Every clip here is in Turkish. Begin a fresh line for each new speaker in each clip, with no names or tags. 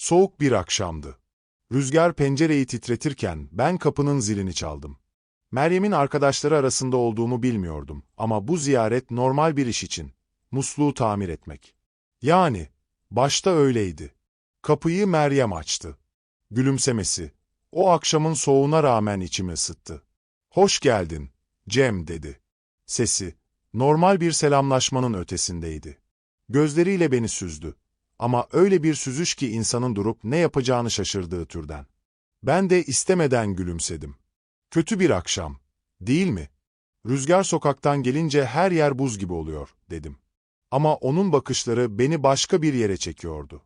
Soğuk bir akşamdı. Rüzgar pencereyi titretirken ben kapının zilini çaldım. Meryem'in arkadaşları arasında olduğumu bilmiyordum ama bu ziyaret normal bir iş için. Musluğu tamir etmek. Yani, başta öyleydi. Kapıyı Meryem açtı. Gülümsemesi, o akşamın soğuğuna rağmen içimi ısıttı. Hoş geldin, Cem dedi. Sesi, normal bir selamlaşmanın ötesindeydi. Gözleriyle beni süzdü. Ama öyle bir süzüş ki insanın durup ne yapacağını şaşırdığı türden. Ben de istemeden gülümsedim. Kötü bir akşam, değil mi? Rüzgar sokaktan gelince her yer buz gibi oluyor, dedim. Ama onun bakışları beni başka bir yere çekiyordu.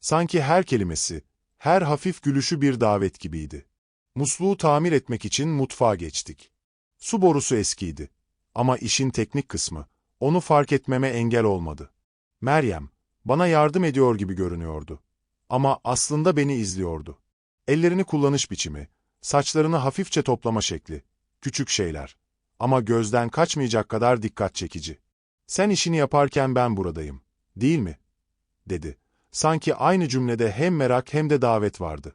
Sanki her kelimesi, her hafif gülüşü bir davet gibiydi. Musluğu tamir etmek için mutfağa geçtik. Su borusu eskiydi. Ama işin teknik kısmı, onu fark etmeme engel olmadı. Meryem, bana yardım ediyor gibi görünüyordu. Ama aslında beni izliyordu. Ellerini kullanış biçimi, saçlarını hafifçe toplama şekli, küçük şeyler. Ama gözden kaçmayacak kadar dikkat çekici. Sen işini yaparken ben buradayım, değil mi? dedi. Sanki aynı cümlede hem merak hem de davet vardı.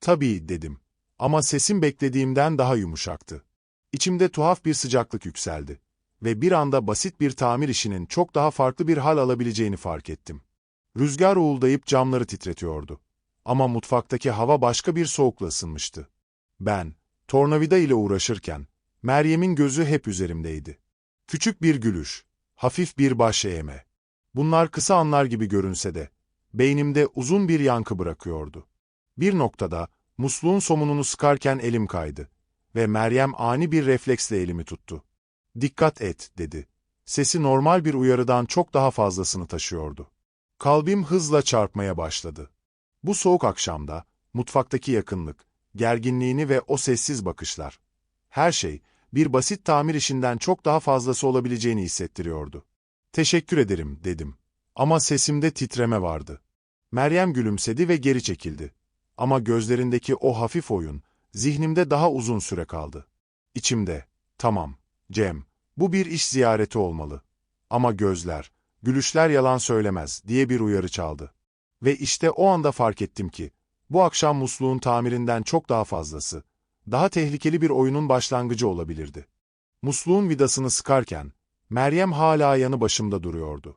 Tabii, dedim. Ama sesim beklediğimden daha yumuşaktı. İçimde tuhaf bir sıcaklık yükseldi. Ve bir anda basit bir tamir işinin çok daha farklı bir hal alabileceğini fark ettim. Rüzgar uğuldayıp camları titretiyordu. Ama mutfaktaki hava başka bir soğukla ısınmıştı. Ben, tornavida ile uğraşırken, Meryem'in gözü hep üzerimdeydi. Küçük bir gülüş, hafif bir baş eğme. Bunlar kısa anlar gibi görünse de, beynimde uzun bir yankı bırakıyordu. Bir noktada, musluğun somununu sıkarken elim kaydı ve Meryem ani bir refleksle elimi tuttu. Dikkat et, dedi. Sesi normal bir uyarıdan çok daha fazlasını taşıyordu. Kalbim hızla çarpmaya başladı. Bu soğuk akşamda, mutfaktaki yakınlık, gerginliğini ve o sessiz bakışlar. Her şey, bir basit tamir işinden çok daha fazlası olabileceğini hissettiriyordu. Teşekkür ederim, dedim. Ama sesimde titreme vardı. Meryem gülümsedi ve geri çekildi. Ama gözlerindeki o hafif oyun, zihnimde daha uzun süre kaldı. İçimde, tamam, Cem, bu bir iş ziyareti olmalı. Ama gözler, gülüşler yalan söylemez diye bir uyarı çaldı. Ve işte o anda fark ettim ki, bu akşam musluğun tamirinden çok daha fazlası, daha tehlikeli bir oyunun başlangıcı olabilirdi. Musluğun vidasını sıkarken, Meryem hala yanı başımda duruyordu.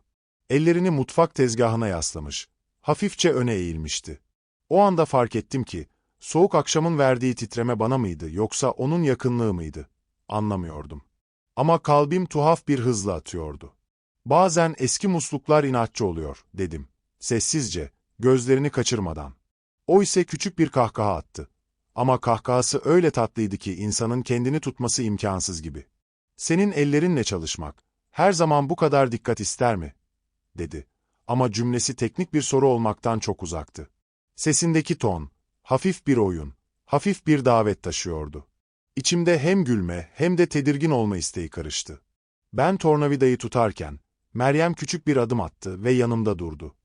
Ellerini mutfak tezgahına yaslamış, hafifçe öne eğilmişti. O anda fark ettim ki, soğuk akşamın verdiği titreme bana mıydı yoksa onun yakınlığı mıydı? Anlamıyordum. Ama kalbim tuhaf bir hızla atıyordu. Bazen eski musluklar inatçı oluyor, dedim. Sessizce, gözlerini kaçırmadan. O ise küçük bir kahkaha attı. Ama kahkahası öyle tatlıydı ki insanın kendini tutması imkansız gibi. Senin ellerinle çalışmak, her zaman bu kadar dikkat ister mi? dedi. Ama cümlesi teknik bir soru olmaktan çok uzaktı. Sesindeki ton, hafif bir oyun, hafif bir davet taşıyordu. İçimde hem gülme hem de tedirgin olma isteği karıştı. Ben tornavidayı tutarken, Meryem küçük bir adım attı ve yanımda durdu.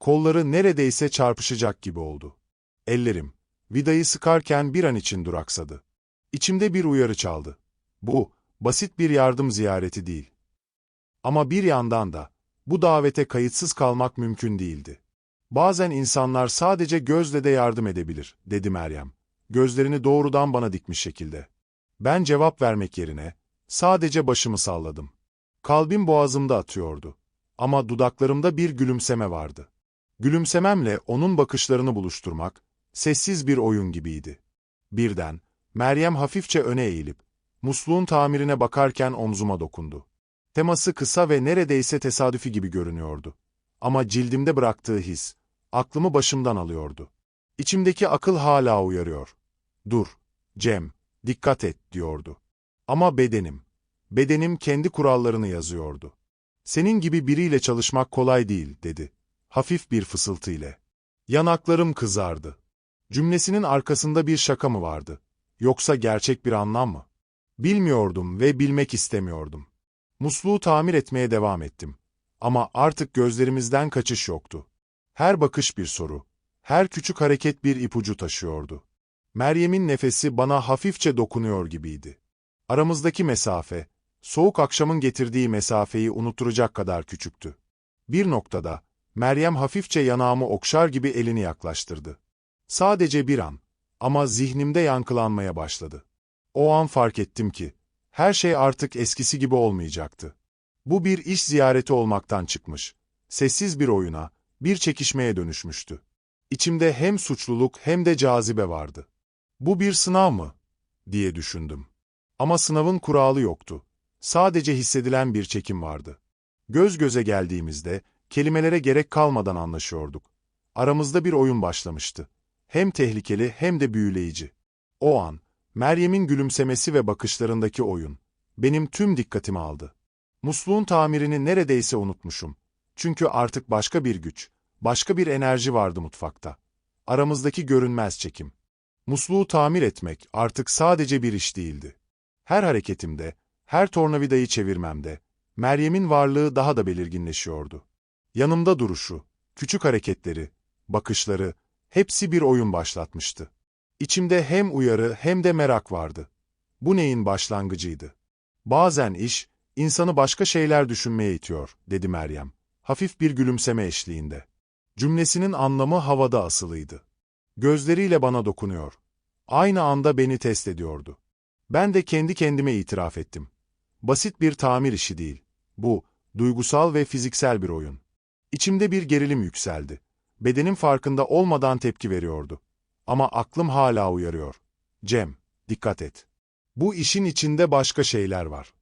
Kolları neredeyse çarpışacak gibi oldu. Ellerim, vidayı sıkarken bir an için duraksadı. İçimde bir uyarı çaldı. Bu, basit bir yardım ziyareti değil. Ama bir yandan da, bu davete kayıtsız kalmak mümkün değildi. Bazen insanlar sadece gözle de yardım edebilir, dedi Meryem. Gözlerini doğrudan bana dikmiş şekilde. Ben cevap vermek yerine, sadece başımı salladım. Kalbim boğazımda atıyordu. Ama dudaklarımda bir gülümseme vardı. Gülümsememle onun bakışlarını buluşturmak, sessiz bir oyun gibiydi. Birden, Meryem hafifçe öne eğilip, musluğun tamirine bakarken omzuma dokundu. Teması kısa ve neredeyse tesadüfi gibi görünüyordu. Ama cildimde bıraktığı his, aklımı başımdan alıyordu. İçimdeki akıl hala uyarıyor. Dur, Cem, dikkat et, diyordu. Ama bedenim, bedenim kendi kurallarını yazıyordu. Senin gibi biriyle çalışmak kolay değil, dedi. Hafif bir fısıltı ile. Yanaklarım kızardı. Cümlesinin arkasında bir şaka mı vardı? Yoksa gerçek bir anlam mı? Bilmiyordum ve bilmek istemiyordum. Musluğu tamir etmeye devam ettim. Ama artık gözlerimizden kaçış yoktu. Her bakış bir soru, her küçük hareket bir ipucu taşıyordu. Meryem'in nefesi bana hafifçe dokunuyor gibiydi. Aramızdaki mesafe, soğuk akşamın getirdiği mesafeyi unutturacak kadar küçüktü. Bir noktada, Meryem hafifçe yanağımı okşar gibi elini yaklaştırdı. Sadece bir an ama zihnimde yankılanmaya başladı. O an fark ettim ki her şey artık eskisi gibi olmayacaktı. Bu bir iş ziyareti olmaktan çıkmış. Sessiz bir oyuna, bir çekişmeye dönüşmüştü. İçimde hem suçluluk hem de cazibe vardı. Bu bir sınav mı? diye düşündüm. Ama sınavın kuralı yoktu. Sadece hissedilen bir çekim vardı. Göz göze geldiğimizde kelimelere gerek kalmadan anlaşıyorduk. Aramızda bir oyun başlamıştı. Hem tehlikeli hem de büyüleyici. O an, Meryem'in gülümsemesi ve bakışlarındaki oyun, benim tüm dikkatimi aldı. Musluğun tamirini neredeyse unutmuşum. Çünkü artık başka bir güç, başka bir enerji vardı mutfakta. Aramızdaki görünmez çekim. Musluğu tamir etmek artık sadece bir iş değildi. Her hareketimde, her tornavidayı çevirmemde, Meryem'in varlığı daha da belirginleşiyordu. Yanımda duruşu, küçük hareketleri, bakışları, hepsi bir oyun başlatmıştı. İçimde hem uyarı hem de merak vardı. Bu neyin başlangıcıydı? Bazen iş, insanı başka şeyler düşünmeye itiyor, dedi Meryem, hafif bir gülümseme eşliğinde. Cümlesinin anlamı havada asılıydı. Gözleriyle bana dokunuyor. Aynı anda beni test ediyordu. Ben de kendi kendime itiraf ettim. Basit bir tamir işi değil. Bu, duygusal ve fiziksel bir oyun. İçimde bir gerilim yükseldi. Bedenim farkında olmadan tepki veriyordu. Ama aklım hala uyarıyor. Cem, dikkat et. Bu işin içinde başka şeyler var.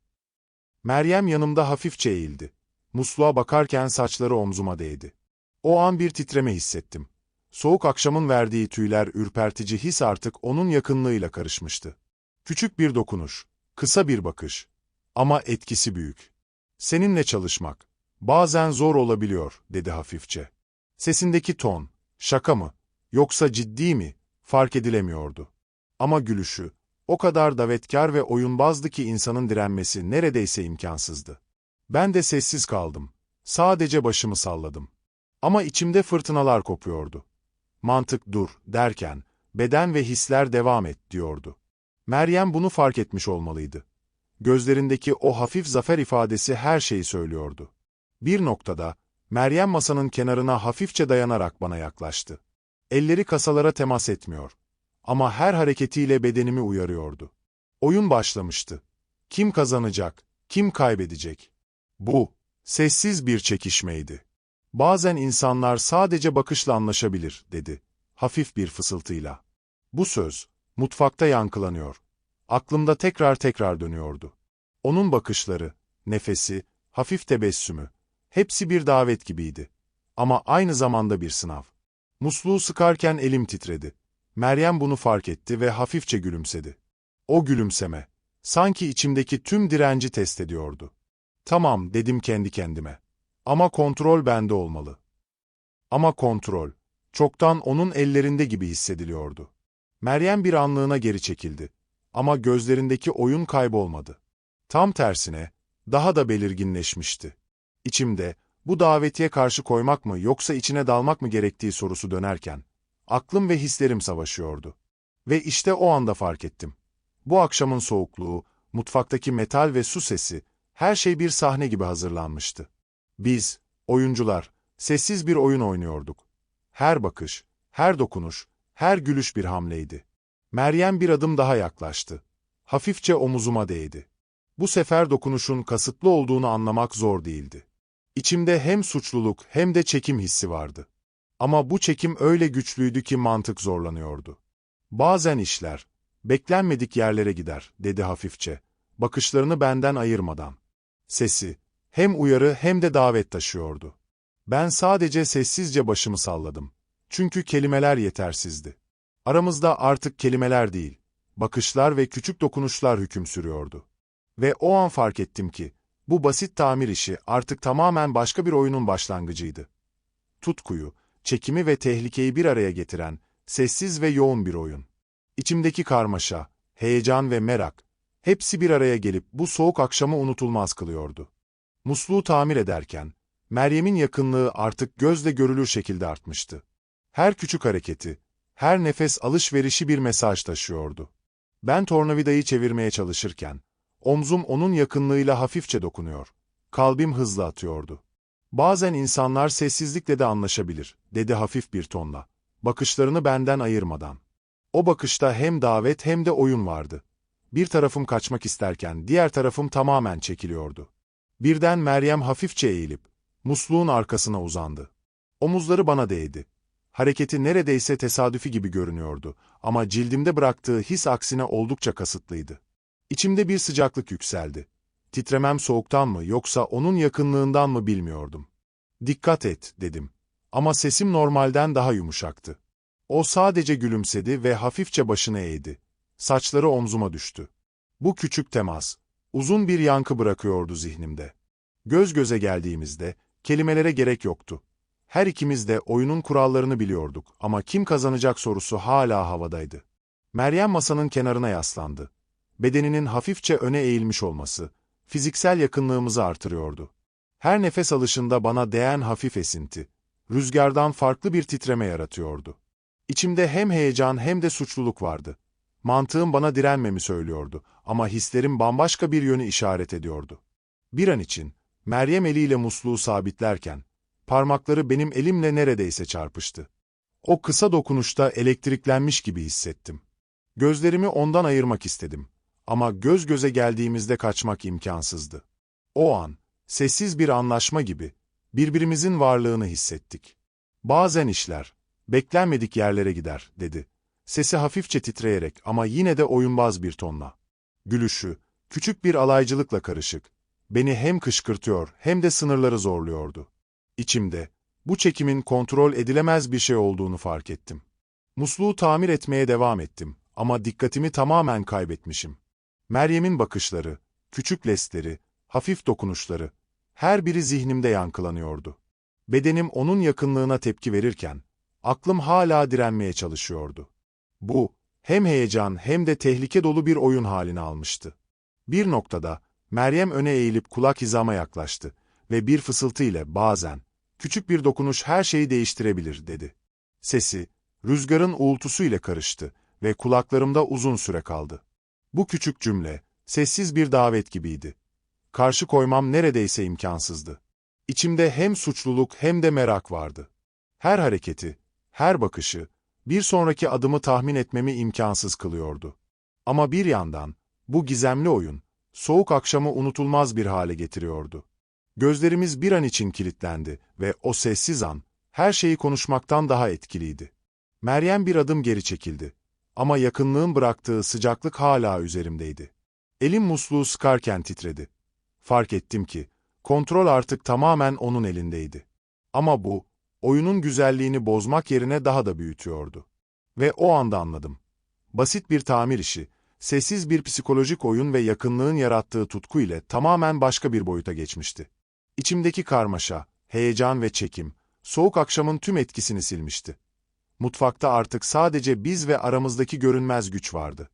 Meryem yanımda hafifçe eğildi. Musluğa bakarken saçları omzuma değdi. O an bir titreme hissettim. Soğuk akşamın verdiği tüyler ürpertici his artık onun yakınlığıyla karışmıştı. Küçük bir dokunuş, kısa bir bakış. Ama etkisi büyük. Seninle çalışmak, bazen zor olabiliyor, dedi hafifçe. Sesindeki ton, şaka mı, yoksa ciddi mi, fark edilemiyordu. Ama gülüşü, o kadar davetkar ve oyunbazdı ki insanın direnmesi neredeyse imkansızdı. Ben de sessiz kaldım. Sadece başımı salladım. Ama içimde fırtınalar kopuyordu. Mantık dur derken, beden ve hisler devam et diyordu. Meryem bunu fark etmiş olmalıydı. Gözlerindeki o hafif zafer ifadesi her şeyi söylüyordu. Bir noktada, Meryem masanın kenarına hafifçe dayanarak bana yaklaştı. Elleri kasalara temas etmiyor. Ama her hareketiyle bedenimi uyarıyordu. Oyun başlamıştı. Kim kazanacak, kim kaybedecek? Bu, sessiz bir çekişmeydi. Bazen insanlar sadece bakışla anlaşabilir, dedi. Hafif bir fısıltıyla. Bu söz, mutfakta yankılanıyor. Aklımda tekrar tekrar dönüyordu. Onun bakışları, nefesi, hafif tebessümü, hepsi bir davet gibiydi. Ama aynı zamanda bir sınav. Musluğu sıkarken elim titredi. Meryem bunu fark etti ve hafifçe gülümsedi. O gülümseme, sanki içimdeki tüm direnci test ediyordu. Tamam, dedim kendi kendime. Ama kontrol bende olmalı. Ama kontrol, çoktan onun ellerinde gibi hissediliyordu. Meryem bir anlığına geri çekildi. Ama gözlerindeki oyun kaybolmadı. Tam tersine, daha da belirginleşmişti. İçimde, bu davetiye karşı koymak mı yoksa içine dalmak mı gerektiği sorusu dönerken, aklım ve hislerim savaşıyordu. Ve işte o anda fark ettim. Bu akşamın soğukluğu, mutfaktaki metal ve su sesi, her şey bir sahne gibi hazırlanmıştı. Biz, oyuncular, sessiz bir oyun oynuyorduk. Her bakış, her dokunuş, her gülüş bir hamleydi. Meryem bir adım daha yaklaştı. Hafifçe omuzuma değdi. Bu sefer dokunuşun kasıtlı olduğunu anlamak zor değildi. İçimde hem suçluluk hem de çekim hissi vardı. Ama bu çekim öyle güçlüydü ki mantık zorlanıyordu. Bazen işler, beklenmedik yerlere gider, dedi hafifçe, bakışlarını benden ayırmadan. Sesi, hem uyarı hem de davet taşıyordu. Ben sadece sessizce başımı salladım. Çünkü kelimeler yetersizdi. Aramızda artık kelimeler değil, bakışlar ve küçük dokunuşlar hüküm sürüyordu. Ve o an fark ettim ki, bu basit tamir işi artık tamamen başka bir oyunun başlangıcıydı. Tutkuyu, çekimi ve tehlikeyi bir araya getiren, sessiz ve yoğun bir oyun. İçimdeki karmaşa, heyecan ve merak, hepsi bir araya gelip bu soğuk akşamı unutulmaz kılıyordu. Musluğu tamir ederken, Meryem'in yakınlığı artık gözle görülür şekilde artmıştı. Her küçük hareketi, her nefes alışverişi bir mesaj taşıyordu. Ben tornavidayı çevirmeye çalışırken, omzum onun yakınlığıyla hafifçe dokunuyor. Kalbim hızla atıyordu. Bazen insanlar sessizlikle de anlaşabilir, dedi hafif bir tonla. Bakışlarını benden ayırmadan. O bakışta hem davet hem de oyun vardı. Bir tarafım kaçmak isterken diğer tarafım tamamen çekiliyordu. Birden Meryem hafifçe eğilip, musluğun arkasına uzandı. Omuzları bana değdi. Hareketi neredeyse tesadüfi gibi görünüyordu ama cildimde bıraktığı his aksine oldukça kasıtlıydı. İçimde bir sıcaklık yükseldi. Titremem soğuktan mı yoksa onun yakınlığından mı bilmiyordum. Dikkat et, dedim. Ama sesim normalden daha yumuşaktı. O sadece gülümsedi ve hafifçe başını eğdi. Saçları omzuma düştü. Bu küçük temas, uzun bir yankı bırakıyordu zihnimde. Göz göze geldiğimizde, kelimelere gerek yoktu. Her ikimiz de oyunun kurallarını biliyorduk ama kim kazanacak sorusu hala havadaydı. Meryem masanın kenarına yaslandı. Bedeninin hafifçe öne eğilmiş olması, fiziksel yakınlığımızı artırıyordu. Her nefes alışında bana değen hafif esinti, rüzgardan farklı bir titreme yaratıyordu. İçimde hem heyecan hem de suçluluk vardı. Mantığım bana direnmemi söylüyordu ama hislerim bambaşka bir yönü işaret ediyordu. Bir an için, Meryem eliyle musluğu sabitlerken, parmakları benim elimle neredeyse çarpıştı. O kısa dokunuşta elektriklenmiş gibi hissettim. Gözlerimi ondan ayırmak istedim ama göz göze geldiğimizde kaçmak imkansızdı. O an, sessiz bir anlaşma gibi, birbirimizin varlığını hissettik. Bazen işler, beklenmedik yerlere gider, dedi. Sesi hafifçe titreyerek ama yine de oyunbaz bir tonla. Gülüşü, küçük bir alaycılıkla karışık, beni hem kışkırtıyor hem de sınırları zorluyordu. İçimde, bu çekimin kontrol edilemez bir şey olduğunu fark ettim. Musluğu tamir etmeye devam ettim ama dikkatimi tamamen kaybetmişim. Meryem'in bakışları, küçük lesleri, hafif dokunuşları, her biri zihnimde yankılanıyordu. Bedenim onun yakınlığına tepki verirken, aklım hala direnmeye çalışıyordu. Bu, hem heyecan hem de tehlike dolu bir oyun halini almıştı. Bir noktada, Meryem öne eğilip kulak hizama yaklaştı ve bir fısıltı ile bazen, küçük bir dokunuş her şeyi değiştirebilir dedi. Sesi, rüzgarın uğultusu ile karıştı ve kulaklarımda uzun süre kaldı. Bu küçük cümle, sessiz bir davet gibiydi. Karşı koymam neredeyse imkansızdı. İçimde hem suçluluk hem de merak vardı. Her hareketi, her bakışı, bir sonraki adımı tahmin etmemi imkansız kılıyordu. Ama bir yandan, bu gizemli oyun, soğuk akşamı unutulmaz bir hale getiriyordu. Gözlerimiz bir an için kilitlendi ve o sessiz an, her şeyi konuşmaktan daha etkiliydi. Meryem bir adım geri çekildi. Ama yakınlığın bıraktığı sıcaklık hala üzerimdeydi. Elim musluğu sıkarken titredi. Fark ettim ki, kontrol artık tamamen onun elindeydi. Ama bu, oyunun güzelliğini bozmak yerine daha da büyütüyordu. Ve o anda anladım. Basit bir tamir işi, sessiz bir psikolojik oyun ve yakınlığın yarattığı tutku ile tamamen başka bir boyuta geçmişti. İçimdeki karmaşa, heyecan ve çekim, soğuk akşamın tüm etkisini silmişti. Mutfakta artık sadece biz ve aramızdaki görünmez güç vardı.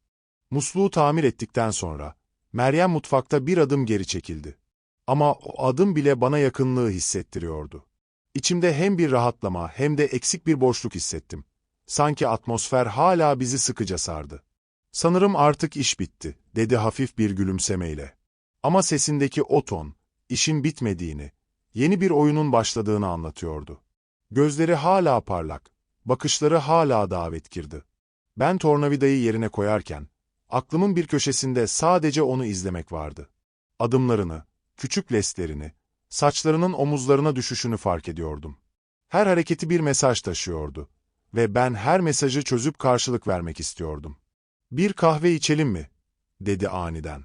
Musluğu tamir ettikten sonra, Meryem mutfakta bir adım geri çekildi. Ama o adım bile bana yakınlığı hissettiriyordu. İçimde hem bir rahatlama hem de eksik bir boşluk hissettim. Sanki atmosfer hala bizi sıkıca sardı. Sanırım artık iş bitti, dedi hafif bir gülümsemeyle. Ama sesindeki o ton, işin bitmediğini, yeni bir oyunun başladığını anlatıyordu. Gözleri hala parlak, bakışları hala davetkirdi. Ben tornavidayı yerine koyarken, aklımın bir köşesinde sadece onu izlemek vardı. Adımlarını, küçük leslerini, saçlarının omuzlarına düşüşünü fark ediyordum. Her hareketi bir mesaj taşıyordu ve ben her mesajı çözüp karşılık vermek istiyordum. Bir kahve içelim mi? dedi aniden.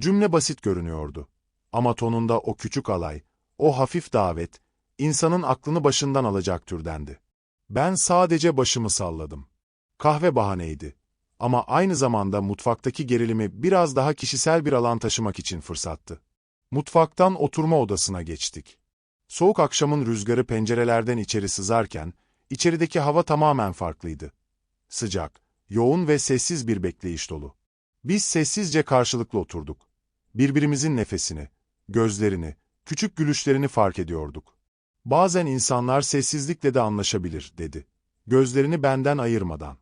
Cümle basit görünüyordu. Ama tonunda o küçük alay, o hafif davet, insanın aklını başından alacak türdendi. Ben sadece başımı salladım. Kahve bahaneydi. Ama aynı zamanda mutfaktaki gerilimi biraz daha kişisel bir alan taşımak için fırsattı. Mutfaktan oturma odasına geçtik. Soğuk akşamın rüzgarı pencerelerden içeri sızarken, içerideki hava tamamen farklıydı. Sıcak, yoğun ve sessiz bir bekleyiş dolu. Biz sessizce karşılıklı oturduk. Birbirimizin nefesini, gözlerini, küçük gülüşlerini fark ediyorduk. Bazen insanlar sessizlikle de anlaşabilir, dedi. Gözlerini benden ayırmadan.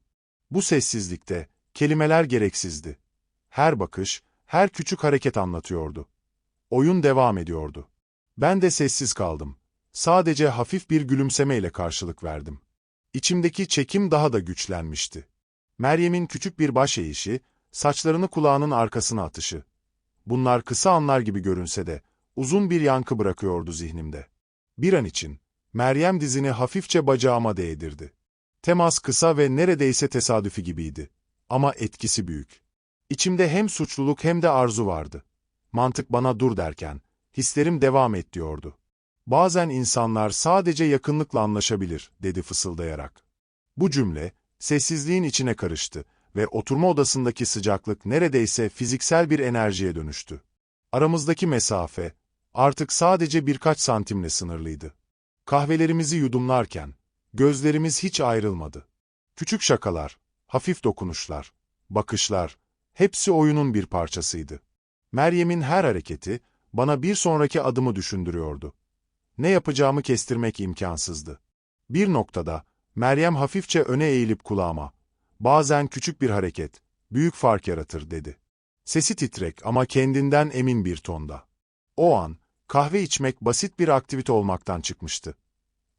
Bu sessizlikte, kelimeler gereksizdi. Her bakış, her küçük hareket anlatıyordu. Oyun devam ediyordu. Ben de sessiz kaldım. Sadece hafif bir gülümsemeyle karşılık verdim. İçimdeki çekim daha da güçlenmişti. Meryem'in küçük bir baş eğişi, saçlarını kulağının arkasına atışı. Bunlar kısa anlar gibi görünse de, uzun bir yankı bırakıyordu zihnimde. Bir an için, Meryem dizini hafifçe bacağıma değdirdi. Temas kısa ve neredeyse tesadüfi gibiydi. Ama etkisi büyük. İçimde hem suçluluk hem de arzu vardı. Mantık bana dur derken, hislerim devam et diyordu. Bazen insanlar sadece yakınlıkla anlaşabilir, dedi fısıldayarak. Bu cümle, sessizliğin içine karıştı ve oturma odasındaki sıcaklık neredeyse fiziksel bir enerjiye dönüştü. Aramızdaki mesafe, artık sadece birkaç santimle sınırlıydı. Kahvelerimizi yudumlarken, gözlerimiz hiç ayrılmadı. Küçük şakalar, hafif dokunuşlar, bakışlar, hepsi oyunun bir parçasıydı. Meryem'in her hareketi, bana bir sonraki adımı düşündürüyordu. Ne yapacağımı kestirmek imkansızdı. Bir noktada, Meryem hafifçe öne eğilip kulağıma, bazen küçük bir hareket, büyük fark yaratır dedi. Sesi titrek ama kendinden emin bir tonda. O an, kahve içmek basit bir aktivite olmaktan çıkmıştı.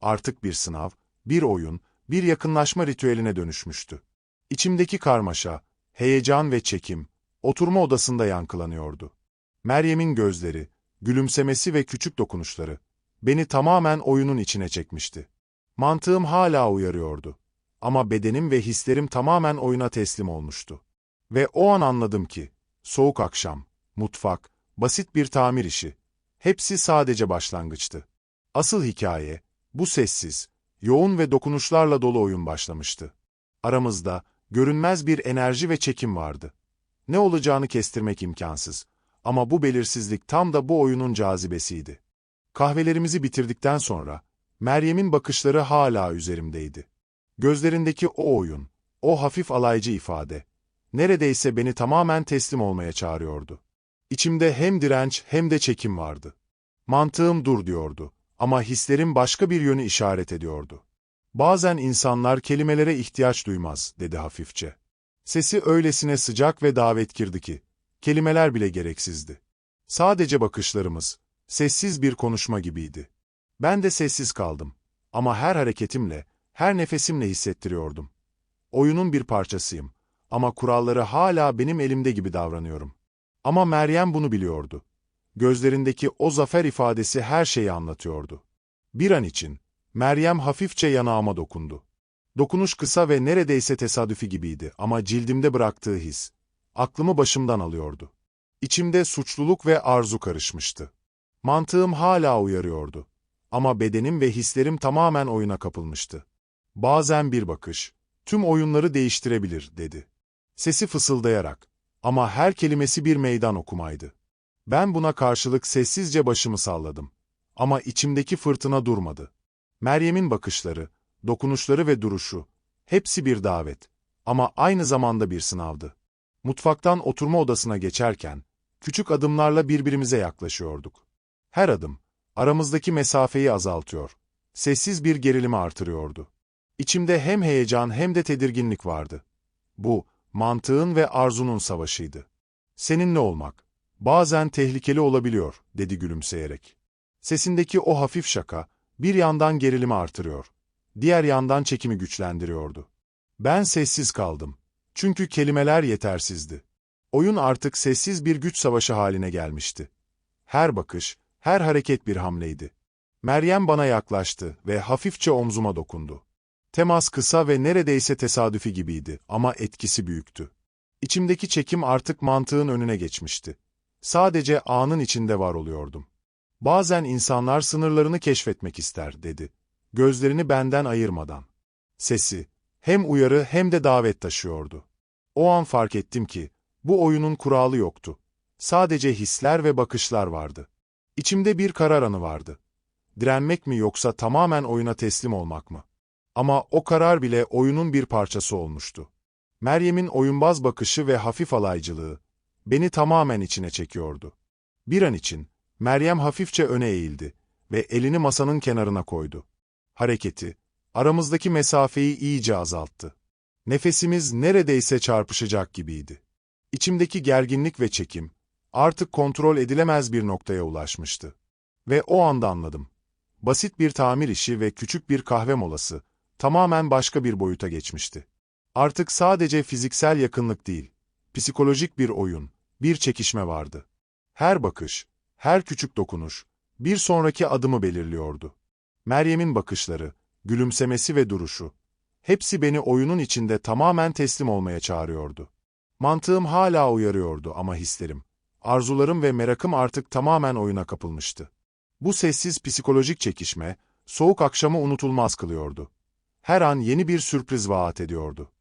Artık bir sınav, bir oyun, bir yakınlaşma ritüeline dönüşmüştü. İçimdeki karmaşa, heyecan ve çekim, oturma odasında yankılanıyordu. Meryem'in gözleri, gülümsemesi ve küçük dokunuşları, beni tamamen oyunun içine çekmişti. Mantığım hala uyarıyordu. Ama bedenim ve hislerim tamamen oyuna teslim olmuştu. Ve o an anladım ki, soğuk akşam, mutfak, basit bir tamir işi, hepsi sadece başlangıçtı. Asıl hikaye, bu sessiz, yoğun ve dokunuşlarla dolu oyun başlamıştı. Aramızda, görünmez bir enerji ve çekim vardı. Ne olacağını kestirmek imkansız. Ama bu belirsizlik tam da bu oyunun cazibesiydi. Kahvelerimizi bitirdikten sonra, Meryem'in bakışları hala üzerimdeydi. Gözlerindeki o oyun, o hafif alaycı ifade, neredeyse beni tamamen teslim olmaya çağırıyordu. İçimde hem direnç hem de çekim vardı. Mantığım dur diyordu ama hislerim başka bir yönü işaret ediyordu. Bazen insanlar kelimelere ihtiyaç duymaz, dedi hafifçe. Sesi öylesine sıcak ve davetkirdi ki, kelimeler bile gereksizdi. Sadece bakışlarımız, sessiz bir konuşma gibiydi. Ben de sessiz kaldım. Ama her hareketimle, her nefesimle hissettiriyordum. Oyunun bir parçasıyım. Ama kuralları hala benim elimde gibi davranıyorum. Ama Meryem bunu biliyordu. Gözlerindeki o zafer ifadesi her şeyi anlatıyordu. Bir an için, Meryem hafifçe yanağıma dokundu. Dokunuş kısa ve neredeyse tesadüfi gibiydi ama cildimde bıraktığı his, aklımı başımdan alıyordu. İçimde suçluluk ve arzu karışmıştı. Mantığım hala uyarıyordu. Ama bedenim ve hislerim tamamen oyuna kapılmıştı. Bazen bir bakış, tüm oyunları değiştirebilir, dedi. Sesi fısıldayarak, ama her kelimesi bir meydan okumaydı. Ben buna karşılık sessizce başımı salladım. Ama içimdeki fırtına durmadı. Meryem'in bakışları, dokunuşları ve duruşu, hepsi bir davet. Ama aynı zamanda bir sınavdı. Mutfaktan oturma odasına geçerken, küçük adımlarla birbirimize yaklaşıyorduk. Her adım, aramızdaki mesafeyi azaltıyor, sessiz bir gerilimi artırıyordu. İçimde hem heyecan hem de tedirginlik vardı. Bu, mantığın ve arzunun savaşıydı. Seninle olmak, bazen tehlikeli olabiliyor, dedi gülümseyerek. Sesindeki o hafif şaka, bir yandan gerilimi artırıyor, diğer yandan çekimi güçlendiriyordu. Ben sessiz kaldım. Çünkü kelimeler yetersizdi. Oyun artık sessiz bir güç savaşı haline gelmişti. Her bakış, her hareket bir hamleydi. Meryem bana yaklaştı ve hafifçe omzuma dokundu. Temas kısa ve neredeyse tesadüfi gibiydi ama etkisi büyüktü. İçimdeki çekim artık mantığın önüne geçmişti. Sadece anın içinde var oluyordum. Bazen insanlar sınırlarını keşfetmek ister, dedi. Gözlerini benden ayırmadan. Sesi, hem uyarı hem de davet taşıyordu. O an fark ettim ki, bu oyunun kuralı yoktu. Sadece hisler ve bakışlar vardı. İçimde bir karar anı vardı. Direnmek mi yoksa tamamen oyuna teslim olmak mı? Ama o karar bile oyunun bir parçası olmuştu. Meryem'in oyunbaz bakışı ve hafif alaycılığı, beni tamamen içine çekiyordu. Bir an için, Meryem hafifçe öne eğildi ve elini masanın kenarına koydu. Hareketi, aramızdaki mesafeyi iyice azalttı. Nefesimiz neredeyse çarpışacak gibiydi. İçimdeki gerginlik ve çekim, artık kontrol edilemez bir noktaya ulaşmıştı. Ve o anda anladım. basit bir tamir işi ve küçük bir kahve molası, tamamen başka bir boyuta geçmişti. Artık sadece fiziksel yakınlık değil, psikolojik bir oyun, bir çekişme vardı. Her bakış, her küçük dokunuş, bir sonraki adımı belirliyordu. Meryem'in bakışları, gülümsemesi ve duruşu, hepsi beni oyunun içinde tamamen teslim olmaya çağırıyordu. Mantığım hala uyarıyordu ama hislerim, arzularım ve merakım artık tamamen oyuna kapılmıştı. Bu sessiz psikolojik çekişme, soğuk akşamı unutulmaz kılıyordu. Her an yeni bir sürpriz vaat ediyordu.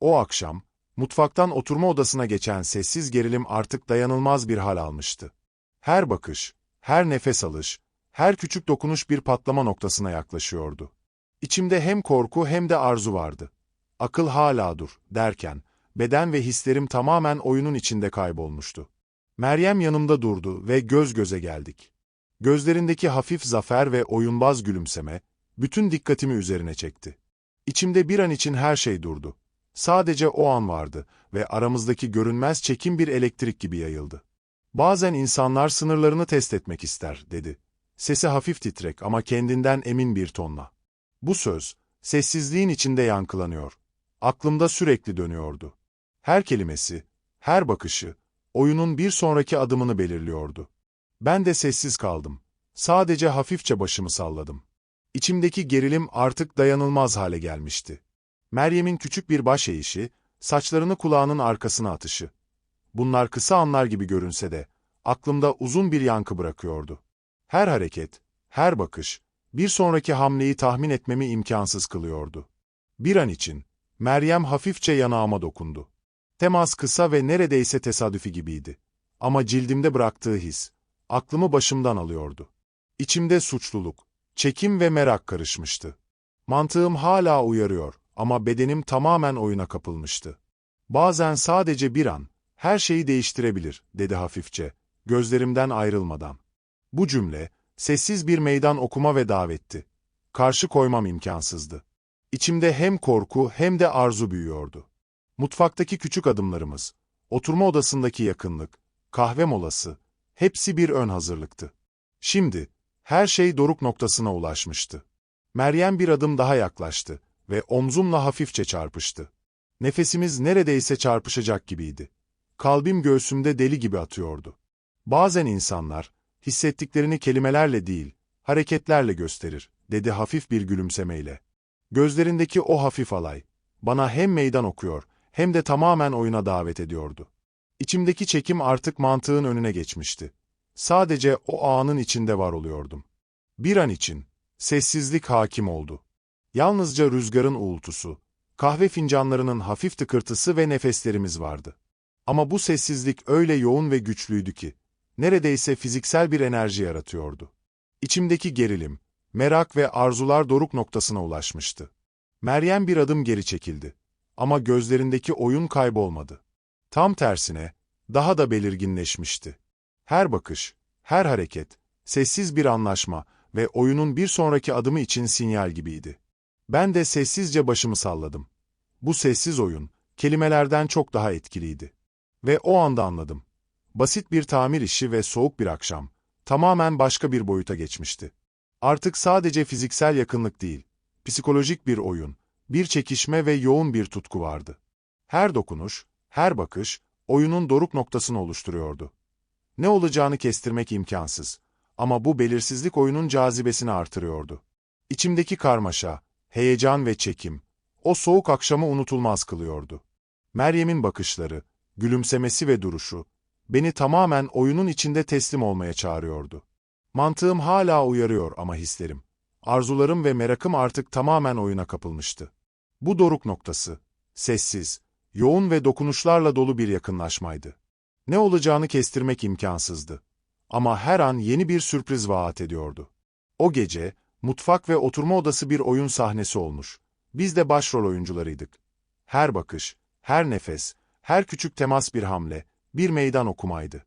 O akşam, mutfaktan oturma odasına geçen sessiz gerilim artık dayanılmaz bir hal almıştı. Her bakış, her nefes alış, her küçük dokunuş bir patlama noktasına yaklaşıyordu. İçimde hem korku hem de arzu vardı. Akıl hala dur, derken, beden ve hislerim tamamen oyunun içinde kaybolmuştu. Meryem yanımda durdu ve göz göze geldik. Gözlerindeki hafif zafer ve oyunbaz gülümseme, bütün dikkatimi üzerine çekti. İçimde bir an için her şey durdu. Sadece o an vardı ve aramızdaki görünmez çekim bir elektrik gibi yayıldı. Bazen insanlar sınırlarını test etmek ister, dedi. Sesi hafif titrek ama kendinden emin bir tonla. Bu söz, sessizliğin içinde yankılanıyor. Aklımda sürekli dönüyordu. Her kelimesi, her bakışı, oyunun bir sonraki adımını belirliyordu. Ben de sessiz kaldım. Sadece hafifçe başımı salladım. İçimdeki gerilim artık dayanılmaz hale gelmişti. Meryem'in küçük bir baş eğişi, saçlarını kulağının arkasına atışı. Bunlar kısa anlar gibi görünse de, aklımda uzun bir yankı bırakıyordu. Her hareket, her bakış, bir sonraki hamleyi tahmin etmemi imkansız kılıyordu. Bir an için, Meryem hafifçe yanağıma dokundu. Temas kısa ve neredeyse tesadüfi gibiydi. Ama cildimde bıraktığı his, aklımı başımdan alıyordu. İçimde suçluluk, çekim ve merak karışmıştı. Mantığım hala uyarıyor ama bedenim tamamen oyuna kapılmıştı. Bazen sadece bir an, her şeyi değiştirebilir, dedi hafifçe, gözlerimden ayrılmadan. Bu cümle, sessiz bir meydan okuma ve davetti. Karşı koymam imkansızdı. İçimde hem korku hem de arzu büyüyordu. Mutfaktaki küçük adımlarımız, oturma odasındaki yakınlık, kahve molası, hepsi bir ön hazırlıktı. Şimdi, her şey doruk noktasına ulaşmıştı. Meryem bir adım daha yaklaştı ve omzumla hafifçe çarpıştı. Nefesimiz neredeyse çarpışacak gibiydi. Kalbim göğsümde deli gibi atıyordu. Bazen insanlar, hissettiklerini kelimelerle değil, hareketlerle gösterir, dedi hafif bir gülümsemeyle. Gözlerindeki o hafif alay, bana hem meydan okuyor, hem de tamamen oyuna davet ediyordu. İçimdeki çekim artık mantığın önüne geçmişti. Sadece o anın içinde var oluyordum. Bir an için, sessizlik hakim oldu. Yalnızca rüzgarın uğultusu, kahve fincanlarının hafif tıkırtısı ve nefeslerimiz vardı. Ama bu sessizlik öyle yoğun ve güçlüydü ki, neredeyse fiziksel bir enerji yaratıyordu. İçimdeki gerilim, merak ve arzular doruk noktasına ulaşmıştı. Meryem bir adım geri çekildi. Ama gözlerindeki oyun kaybolmadı. Tam tersine, daha da belirginleşmişti. Her bakış, her hareket, sessiz bir anlaşma ve oyunun bir sonraki adımı için sinyal gibiydi. Ben de sessizce başımı salladım. Bu sessiz oyun, kelimelerden çok daha etkiliydi. Ve o anda anladım. Basit bir tamir işi ve soğuk bir akşam, tamamen başka bir boyuta geçmişti. Artık sadece fiziksel yakınlık değil, psikolojik bir oyun, bir çekişme ve yoğun bir tutku vardı. Her dokunuş, her bakış, oyunun doruk noktasını oluşturuyordu. Ne olacağını kestirmek imkansız. Ama bu belirsizlik oyunun cazibesini artırıyordu. İçimdeki karmaşa, heyecan ve çekim, o soğuk akşamı unutulmaz kılıyordu. Meryem'in bakışları, gülümsemesi ve duruşu, beni tamamen oyunun içinde teslim olmaya çağırıyordu. Mantığım hala uyarıyor ama hislerim, arzularım ve merakım artık tamamen oyuna kapılmıştı. Bu doruk noktası, sessiz, yoğun ve dokunuşlarla dolu bir yakınlaşmaydı. Ne olacağını kestirmek imkansızdı. Ama her an yeni bir sürpriz vaat ediyordu. O gece, mutfak ve oturma odası bir oyun sahnesi olmuş. Biz de başrol oyuncularıydık. Her bakış, her nefes, her küçük temas bir hamle, bir meydan okumaydı.